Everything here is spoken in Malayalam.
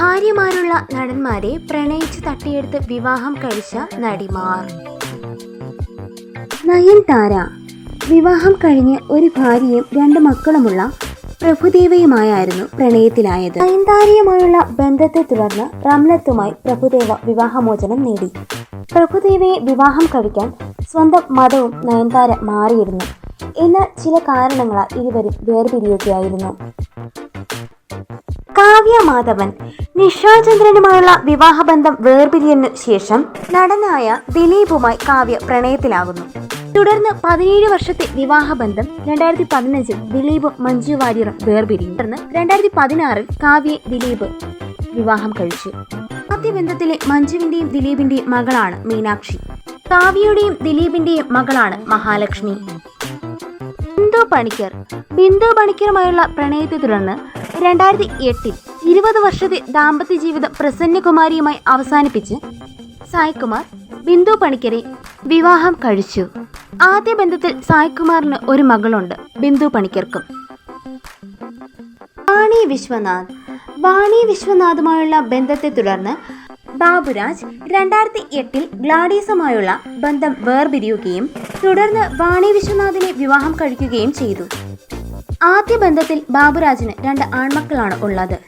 ഭാര്യമാരുള്ള നടന്മാരെ പ്രണയിച്ച് തട്ടിയെടുത്ത് വിവാഹം കഴിച്ച നടിമാർ. നയൻതാര വിവാഹം കഴിഞ്ഞ് ഒരു ഭാര്യയും രണ്ട് മക്കളുമുള്ള പ്രഭുദേവയുമായായിരുന്നു പ്രണയത്തിലായത്. നയൻതാരയുമായുള്ള ബന്ധത്തെ തുടർന്ന് റംലത്തുമായി പ്രഭുദേവ വിവാഹമോചനം നേടി. പ്രഭുദേവയെ വിവാഹം കഴിക്കാൻ സ്വന്തം മതവും നയൻതാര മാറിയിരുന്നു. എന്നാൽ ചില കാരണങ്ങളാൽ ഇരുവരും വേർപിരിയുകയായിരുന്നു. കാവ്യ മാധവൻ നിഷാചന്ദ്രനുമായുള്ള വിവാഹബന്ധം വേർപിരിയതിനു ശേഷം നടനായ ദിലീപുമായി കാവ്യ പ്രണയത്തിലാകുന്നു. തുടർന്ന് പതിനേഴ് വർഷത്തെ വിവാഹബന്ധം രണ്ടായിരത്തി പതിനഞ്ചിൽ ദിലീപും മഞ്ജു വാര്യറും വേർപിരിയും തുടർന്ന് രണ്ടായിരത്തി പതിനാറിൽ കാവ്യ ദിലീപ് വിവാഹം കഴിച്ചു. ആദ്യ ബന്ധത്തിലെ മഞ്ജുവിന്റെയും ദിലീപിന്റെയും മകളാണ് മീനാക്ഷി. കാവ്യയുടെയും ദിലീപിന്റെയും മകളാണ് മഹാലക്ഷ്മി. ബിന്ദു പണിക്കർ. ബിന്ദു പണിക്കറുമായുള്ള പ്രണയത്തെ തുടർന്ന് രണ്ടായിരത്തി എട്ടിൽ ഇരുപത് വർഷത്തെ ദാമ്പത്യ ജീവിതം പ്രസന്നകുമാരിയുമായി അവസാനിപ്പിച്ച് സായ്കുമാർ ബിന്ദു പണിക്കരെ വിവാഹം കഴിച്ചു. ആദ്യ ബന്ധത്തിൽ സായ്കുമാറിന് ഒരു മകളുണ്ട് ബിന്ദു പണിക്കർക്കും. വാണി വിശ്വനാഥ്. വാണി വിശ്വനാഥുമായുള്ള ബന്ധത്തെ തുടർന്ന് ബാബുരാജ് രണ്ടായിരത്തി എട്ടിൽ ഗ്ലാഡീസുമായുള്ള ബന്ധം വേർപിരിയുകയും തുടർന്ന് വാണി വിശ്വനാഥിനെ വിവാഹം കഴിക്കുകയും ചെയ്തു. ആദ്യ ബന്ധത്തിൽ ബാബുരാജിന് രണ്ട് ആൺമക്കളാണ് ഉള്ളത്.